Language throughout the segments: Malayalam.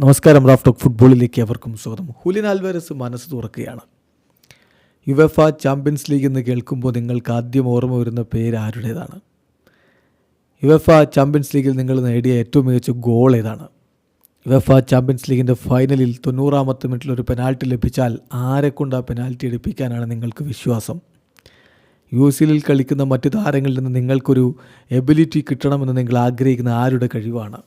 നമസ്കാരം റാഫ് ടോക്ക് ഫുട്ബോളിലേക്ക് അവർക്കും സ്വാഗതം. ഹുലിൻ ആൽവാരസ് മനസ്സ് തുറക്കുകയാണ്. യുവഫ ചാമ്പ്യൻസ് ലീഗ് എന്ന് കേൾക്കുമ്പോൾ നിങ്ങൾക്ക് ആദ്യം ഓർമ്മ വരുന്ന പേര് ആരുടേതാണ്? യുവഫ ചാമ്പ്യൻസ് ലീഗിൽ നിങ്ങൾ നേടിയ ഏറ്റവും മികച്ച ഗോൾ ഏതാണ്? യുവഫ ചാമ്പ്യൻസ് ലീഗിന്റെ ഫൈനലിൽ തൊണ്ണൂറാമത്തെ മിനിറ്റിൽ ഒരു പെനാൽറ്റി ലഭിച്ചാൽ ആരെക്കൊണ്ട് ആ പെനാൽറ്റി എടുപ്പിക്കാനാണ് നിങ്ങൾക്ക് വിശ്വാസം? യു സി എല്ലിൽ കളിക്കുന്ന മറ്റ് താരങ്ങളിൽ നിന്ന് നിങ്ങൾക്കൊരു എബിലിറ്റി കിട്ടണമെന്ന് നിങ്ങൾ ആഗ്രഹിക്കുന്ന ആരുടെ കഴിവാണ്?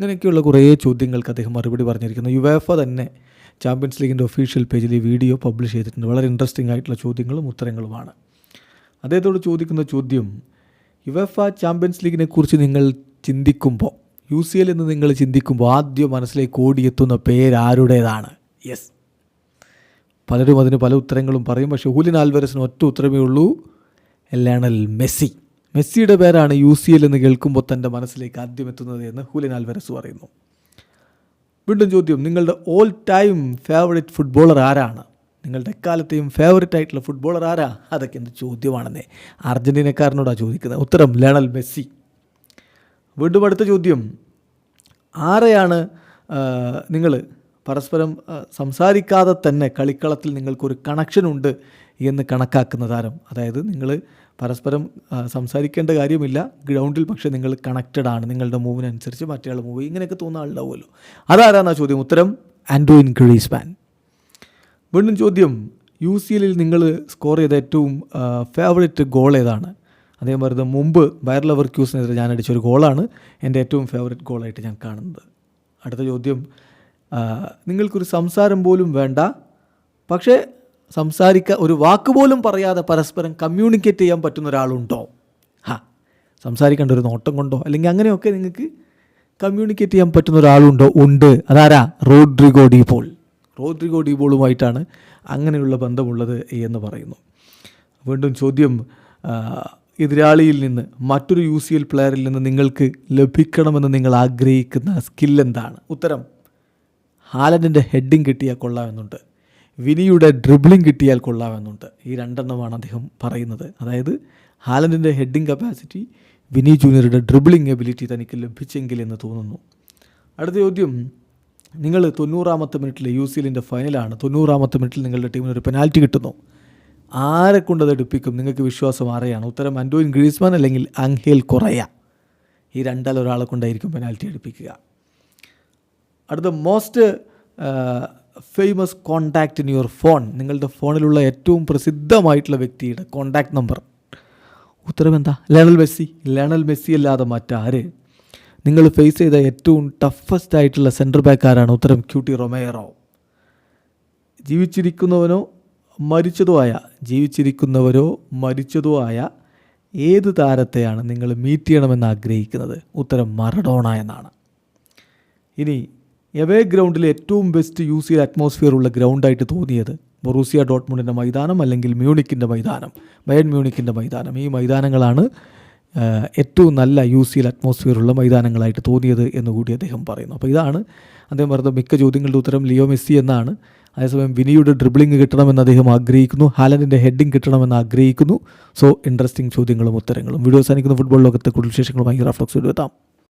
ഇങ്ങനെയൊക്കെയുള്ള കുറേ ചോദ്യങ്ങൾക്ക് അദ്ദേഹം മറുപടി പറഞ്ഞിരിക്കുന്നു. യുവേഫ തന്നെ ചാമ്പ്യൻസ് ലീഗിന്റെ ഒഫീഷ്യൽ പേജിൽ ഈ വീഡിയോ പബ്ലിഷ് ചെയ്തിട്ടുണ്ട്. വളരെ ഇൻട്രസ്റ്റിംഗ് ആയിട്ടുള്ള ചോദ്യങ്ങളും ഉത്തരങ്ങളുമാണ്. അദ്ദേഹത്തോട് ചോദിക്കുന്ന ചോദ്യം യുവേഫ ചാമ്പ്യൻസ് ലീഗിനെ കുറിച്ച് നിങ്ങൾ ചിന്തിക്കുമ്പോൾ യു സി എൽ എന്ന് നിങ്ങൾ ചിന്തിക്കുമ്പോൾ ആദ്യം മനസ്സിലേക്ക് ഓടിയെത്തുന്ന പേരാരുടേതാണ് യെസ് പലരും അതിന് പല ഉത്തരങ്ങളും പറയും. പക്ഷേ ഹൂലിൻ ആൽവരസിന് ഒറ്റ ഉത്തരമേ ഉള്ളൂ. Lionel Messi. മെസ്സിയുടെ പേരാണ് യു സി എൽ എന്ന് കേൾക്കുമ്പോൾ തന്റെ മനസ്സിലേക്ക് ആദ്യം എത്തുന്നത് എന്ന് ഹൂലിൻ പറയുന്നു. വീണ്ടും ചോദ്യം നിങ്ങളുടെ ഓൾ ടൈം ഫേവറേറ്റ് ഫുട്ബോളർ ആരാണ്? നിങ്ങളുടെ എക്കാലത്തെയും ഫേവറേറ്റ് ആയിട്ടുള്ള ഫുട്ബോളർ ആരാ? അതൊക്കെ എന്ത് ചോദ്യമാണെന്നേ. അർജന്റീനക്കാരനോടാണ് ചോദിക്കുന്നത്. ഉത്തരം ലേണൽ മെസ്സി. വീണ്ടും അടുത്ത ചോദ്യം ആരെയാണ് നിങ്ങൾ പരസ്പരം സംസാരിക്കാതെ തന്നെ കളിക്കളത്തിൽ നിങ്ങൾക്കൊരു കണക്ഷൻ ഉണ്ട് എന്ന് കണക്കാക്കുന്ന താരം അതായത് നിങ്ങൾ പരസ്പരം സംസാരിക്കേണ്ട കാര്യമില്ല. ഗ്രൗണ്ടിൽ പക്ഷേ നിങ്ങൾ കണക്റ്റഡ് ആണ്. നിങ്ങളുടെ മൂവിനനുസരിച്ച് മറ്റേ ആൾ മൂവ് ഇങ്ങനെയൊക്കെ തോന്നുന്ന ആളുണ്ടാവുമല്ലോ. അതാരാന്നാ ചോദ്യം? ഉത്തരം ആൻഡ്രോയിൻ ഗ്രീസ്മാൻ. വീണ്ടും ചോദ്യം യു സി എല്ലിൽ നിങ്ങൾ സ്കോർ ചെയ്ത ഏറ്റവും ഫേവറേറ്റ് ഗോൾ ഏതാണ്? അദ്ദേഹം പറയുന്നത് മുമ്പ് ബയർ ലവർ ക്യൂസിനെതിരെ ഞാൻ അടിച്ച ഒരു ഗോളാണ് എന്റെ ഏറ്റവും ഫേവറേറ്റ് ഗോളായിട്ട് ഞാൻ കാണുന്നത്. അടുത്ത ചോദ്യം നിങ്ങൾക്കൊരു സംസാരം പോലും വേണ്ട. പക്ഷേ സംസാരിക്കുക ഒരു വാക്കുപോലും പറയാതെ പരസ്പരം കമ്മ്യൂണിക്കേറ്റ് ചെയ്യാൻ പറ്റുന്ന ഒരാളുണ്ടോ? ഹാ സംസാരിക്കേണ്ട ഒരു നോട്ടം കൊണ്ടോ? അല്ലെങ്കിൽ അങ്ങനെയൊക്കെ നിങ്ങൾക്ക് കമ്മ്യൂണിക്കേറ്റ് ചെയ്യാൻ പറ്റുന്ന ഒരാളുണ്ടോ? ഉണ്ട്. അതാരാ? റോഡ്രിഗോ ഡീപോൾ റോഡ്രിഗോ ഡീപോളുമായിട്ടാണ് അങ്ങനെയുള്ള ബന്ധമുള്ളത് എന്ന് പറയുന്നു. വീണ്ടും ചോദ്യം എതിരാളിയിൽ നിന്ന് മറ്റൊരു യു സി എൽ പ്ലെയറിൽ നിന്ന് നിങ്ങൾക്ക് ലഭിക്കണമെന്ന് നിങ്ങൾ ആഗ്രഹിക്കുന്ന സ്കിൽ എന്താണ്? ഉത്തരം ഹാലൻഡിന്റെ ഹെഡിങ് കിട്ടിയാൽ കൊള്ളാമെന്നുണ്ട്. വിനിയുടെ ഡ്രിബ്ലിംഗ് കിട്ടിയാൽ കൊള്ളാമെന്നുണ്ട്. ഈ രണ്ടെണ്ണമാണ് അദ്ദേഹം പറയുന്നത്. അതായത് ഹാലൻഡിന്റെ ഹെഡിങ് കപ്പാസിറ്റി വിനി ജൂനിയറുടെ ഡ്രിബ്ലിംഗ് എബിലിറ്റി തനിക്ക് ലഭിച്ചെങ്കിൽ എന്ന് തോന്നുന്നു. അടുത്ത ചോദ്യം നിങ്ങൾ തൊണ്ണൂറാമത്തെ മിനിറ്റിൽ യു സി എല്ലിന്റെ ഫൈനലാണ് തൊണ്ണൂറാമത്തെ മിനിറ്റിൽ നിങ്ങളുടെ ടീമിന് ഒരു പെനാൽറ്റി കിട്ടുന്നു. ആരെ കൊണ്ട് അത് എടുപ്പിക്കും? നിങ്ങൾക്ക് വിശ്വാസം ആരെയാണ്? ഉത്തരം അൻഡോയിൻ ഗ്രീസ്മാൻ അല്ലെങ്കിൽ അങ്ഹേൽ കൊറയ. ഈ രണ്ടാൽ ഒരാളെ കൊണ്ടായിരിക്കും പെനാൽറ്റി എടുപ്പിക്കുക. അടുത്ത most famous contact in your phone നിങ്ങളുടെ ഫോണിലുള്ള ഏറ്റവും പ്രസിദ്ധമായിട്ടുള്ള വ്യക്തിയുടെ കോണ്ടാക്ട് നമ്പർ ഉത്തരം എന്താ ലയണൽ മെസ്സി. ലയണൽ മെസ്സി അല്ലാതെ മറ്റാര്? നിങ്ങൾ ഫേസ് ചെയ്ത ഏറ്റവും ടഫസ്റ്റ് ആയിട്ടുള്ള സെന്റർ ബാക്ക് ആരാണ്? ഉത്തരം ക്യൂട്ടി റൊമേറോ. ജീവിച്ചിരിക്കുന്നവനോ മരിച്ചതോ ആയ ജീവിച്ചിരിക്കുന്നവരോ മരിച്ചതോ ആയ ഏത് താരത്തെയാണ് നിങ്ങൾ മീറ്റ് ചെയ്യണമെന്ന് ആഗ്രഹിക്കുന്നത്? ഉത്തരം മറഡോണ എന്നാണ്. ഇനി എവേ ഗ്രൗണ്ടിൽ ഏറ്റവും ബെസ്റ്റ് യൂസ് ചെയ്ത അറ്റ്മോസ്ഫിയർ ഉള്ള ഗ്രൗണ്ടായിട്ട് തോന്നിയത് ബൊറൂസിയ ഡോട്ട്മുണ്ടിന്റെ മൈതാനം അല്ലെങ്കിൽ മ്യൂണിക്കിന്റെ മൈതാനം ബയൺ മ്യൂണിക്കിന്റെ മൈതാനം. ഈ മൈതാനങ്ങളാണ് ഏറ്റവും നല്ല യു സി അറ്റ്മോസ്ഫിയർ ഉള്ള മൈതാനങ്ങളായിട്ട് തോന്നിയത് എന്നുകൂടി അദ്ദേഹം പറയുന്നു. അപ്പോൾ ഇതാണ് അദ്ദേഹം പറഞ്ഞ മിക്ക ചോദ്യങ്ങളുടെ ഉത്തരം ലിയോ മെസ്സി എന്നാണ്. അതേസമയം വിനിയുടെ ഡ്രിബ്ലിംഗ് കിട്ടണമെന്ന് അദ്ദേഹം ആഗ്രഹിക്കുന്നു ഹാലൻഡിന്റെ ഹെഡിങ് കിട്ടണമെന്ന് ആഗ്രഹിക്കുന്നു. സോ ഇൻട്രസ്റ്റിംഗ് ചോദ്യങ്ങളും ഉത്തരങ്ങളും. വീഡിയോ സാധിക്കുന്ന ഫുട്ബോൾ ലോകത്തെ കൂടുതൽ വിശേഷങ്ങളുമായി റാഫ്ലോക്സ് എത്താം.